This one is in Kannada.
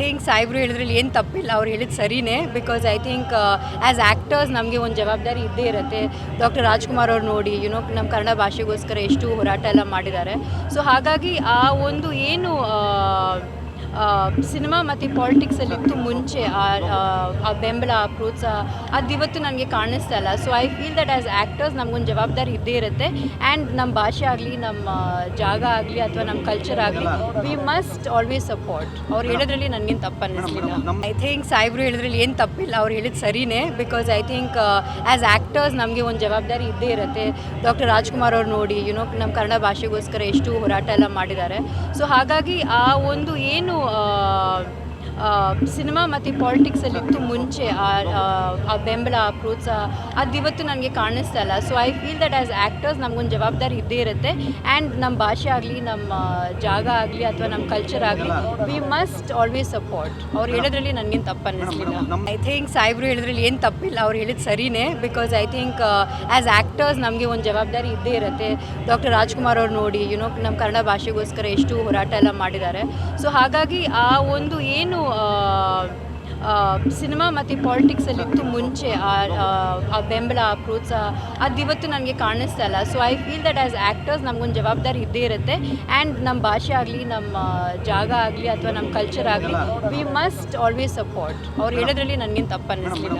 ಥಿಂಕ್ ಸಾಯಿಬ್ರು ಹೇಳಿದ್ರಲ್ಲಿ ಏನು ತಪ್ಪಿಲ್ಲ, ಅವ್ರು ಹೇಳಿದ ಸರಿನೇ. Because I think as actors ನಮಗೆ ಒಂದು ಜವಾಬ್ದಾರಿ ಇದ್ದೇ ಇರುತ್ತೆ. ಡಾಕ್ಟರ್ ರಾಜ್ಕುಮಾರ್ ಅವ್ರು ನೋಡಿ ಯುನೋ ನಮ್ಮ ಕನ್ನಡ ಭಾಷೆಗೋಸ್ಕರ ಎಷ್ಟು ಹೋರಾಟ ಎಲ್ಲ ಮಾಡಿದ್ದಾರೆ. ಸೊ ಹಾಗಾಗಿ ಆ ಒಂದು ಏನು ಸಿನಿಮಾ ಮತ್ತು ಪಾಲಿಟಿಕ್ಸಲ್ಲಿ ಇತ್ತು ಮುಂಚೆ ಆ ಬೆಂಬಲ ಆ ಪ್ರೋತ್ಸಾಹ ಅದು ಇವತ್ತು ನನಗೆ ಕಾಣಿಸ್ತಾ ಇಲ್ಲ. So I feel that as actors ನಮಗೊಂದು ಜವಾಬ್ದಾರಿ ಇದ್ದೇ ಇರುತ್ತೆ. ಆ್ಯಂಡ್ ನಮ್ಮ ಭಾಷೆ ಆಗಲಿ ನಮ್ಮ ಜಾಗ ಆಗಲಿ ಅಥವಾ ನಮ್ಮ ಕಲ್ಚರ್ ಆಗಲಿ ವಿ ಮಸ್ಟ್ ಆಲ್ವೇಸ್ ಸಪೋರ್ಟ್ ಅವ್ರು ಹೇಳೋದ್ರಲ್ಲಿ ನನಗೇನು ತಪ್ಪು ಅನ್ನಿಸ್ಲಿಲ್ಲ ಐ ಥಿಂಕ್ ಸಾಯಿಬ್ರು ಹೇಳಿದ್ರಲ್ಲಿ ಏನು ತಪ್ಪಿಲ್ಲ. ಅವ್ರು ಹೇಳಿದ ಸರಿನೇ. Because I think as actors ನಮಗೆ ಒಂದು ಜವಾಬ್ದಾರಿ ಇದ್ದೇ ಇರುತ್ತೆ. ಡಾಕ್ಟರ್ ರಾಜ್ಕುಮಾರ್ ಅವ್ರು ನೋಡಿ ಯುನೋ ನಮ್ಮ ಕನ್ನಡ ಭಾಷೆಗೋಸ್ಕರ ಎಷ್ಟು ಹೋರಾಟ ಎಲ್ಲ ಮಾಡಿದ್ದಾರೆ. ಸೊ ಹಾಗಾಗಿ ಆ ಒಂದು ಏನು ಸಿನಿಮಾ ಮತ್ತು ಪಾಲಿಟಿಕ್ಸಲ್ಲಿ ಇತ್ತು ಮುಂಚೆ, ಆ ಬೆಂಬಲ, ಆ ಪ್ರೋತ್ಸಾಹ ಅದು ಇವತ್ತು ನನಗೆ ಕಾಣಿಸ್ತಾ ಇಲ್ಲ. So I feel that as actors ನಮಗೊಂದು ಜವಾಬ್ದಾರಿ ಇದ್ದೇ ಇರುತ್ತೆ. ಆ್ಯಂಡ್ ನಮ್ಮ ಭಾಷೆ ಆಗಲಿ ನಮ್ಮ ಜಾಗ ಆಗಲಿ ಅಥವಾ ನಮ್ಮ ಕಲ್ಚರ್ ಆಗಲಿ ವಿ ಮಸ್ಟ್ ಆಲ್ವೇಸ್ ಸಪೋರ್ಟ್ ಅವ್ರು ಹೇಳೋದ್ರಲ್ಲಿ ನನಗೇನು ತಪ್ಪು ಅನ್ನಿಸ್ಲಿಲ್ಲ. ಐ ಥಿಂಕ್ ಸಾಯಿಬ್ರು ಹೇಳಿದ್ರಲ್ಲಿ ಏನು ತಪ್ಪಿಲ್ಲ. ಅವ್ರು ಹೇಳಿದ ಸರಿನೇ. Because I think as actors ನಮಗೆ ಒಂದು ಜವಾಬ್ದಾರಿ ಇದ್ದೇ ಇರುತ್ತೆ. ಡಾಕ್ಟರ್ ರಾಜ್ಕುಮಾರ್ ಅವ್ರು ನೋಡಿ ಯುನೋ ನಮ್ಮ ಕನ್ನಡ ಭಾಷೆಗೋಸ್ಕರ ಎಷ್ಟು ಹೋರಾಟ ಎಲ್ಲ ಮಾಡಿದ್ದಾರೆ. ಸೊ ಹಾಗಾಗಿ ಆ ಒಂದು ಏನು ಸಿನಿಮಾ ಮತ್ತು ಪಾಲಿಟಿಕ್ಸಲ್ಲಿ ಇತ್ತು ಮುಂಚೆ ಆ ಬೆಂಬಲ ಆ ಪ್ರೋತ್ಸಾಹ ಅದು ಇವತ್ತು ನನಗೆ ಕಾಣಿಸ್ತಾ ಇಲ್ಲ. So I feel that as actors ನಮಗೊಂದು ಜವಾಬ್ದಾರಿ ಇದ್ದೇ ಇರುತ್ತೆ. ಆ್ಯಂಡ್ ನಮ್ಮ ಭಾಷೆ ಆಗಲಿ ನಮ್ಮ ಜಾಗ ಆಗಲಿ ಅಥವಾ ನಮ್ಮ ಕಲ್ಚರ್ ಆಗಲಿ ವಿ ಮಸ್ಟ್ ಆಲ್ವೇಸ್ ಸಪೋರ್ಟ್ ಅವ್ರು ಹೇಳೋದ್ರಲ್ಲಿ ನನಗೇನು ತಪ್ಪು ಅನ್ನಿಸ್ಲಿಲ್ಲ